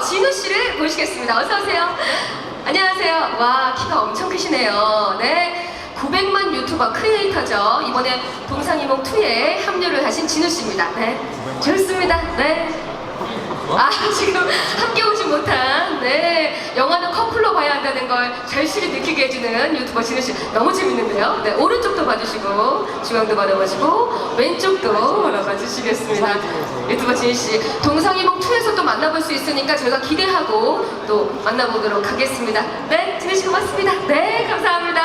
진우 씨를 모시겠습니다. 어서 오세요. 안녕하세요. 와 키가 엄청 크시네요. 네. 900만 유튜버 크리에이터죠. 이번에 동상이몽 2에 합류를 하신 진우 씨입니다. 네. 좋습니다. 네. 아 지금 함께 오지 못한 네 영화는 커플로 봐야 한다는 걸 절실히 느끼게 해주는 유튜버 진우 씨 너무 재밌는데요. 네 오른쪽도 봐주시고 중앙도 바라봐주고 왼쪽도 바라봐 주시겠습니다. 유튜버 진우 씨 동상이몽 2에서 또 만나볼 수 있으니까 저희가 기대하고 또 만나보도록 하겠습니다. 네 진우 씨 고맙습니다. 네 감사합니다.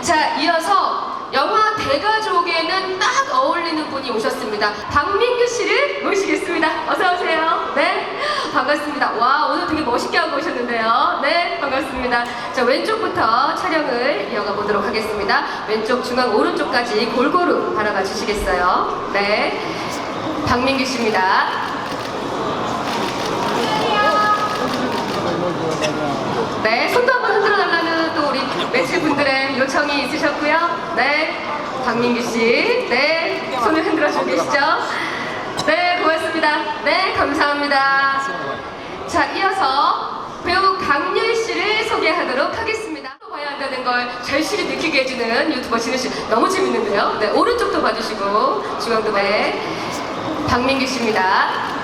자 이어서 영화 대가족에는 딱 어울리는 분이 오셨습니다. 박민규 씨를 모시겠습니다. 어서 오세요. 네, 반갑습니다. 와 오늘 되게 멋있게 하고 오셨는데요. 네, 반갑습니다. 자 왼쪽부터 촬영을 이어가 보도록 하겠습니다. 왼쪽, 중앙, 오른쪽까지 골고루 바라봐 주시겠어요? 네, 박민규 씨입니다. 네, 손도 한번 흔들어 달라는 또 우리 매체 요청이 있으셨고요. 네, 박민규 씨, 네, 손을 흔들어 주고 계시죠? 네, 고맙습니다. 네, 감사합니다. 자, 이어서 배우 강렬 씨를 소개하도록 하겠습니다. 또 봐야 한다는 걸 절실히 느끼게 해주는 유튜버 진우 씨 너무 재밌는데요. 네, 오른쪽도 봐주시고 중앙도 네, 박민규 씨입니다.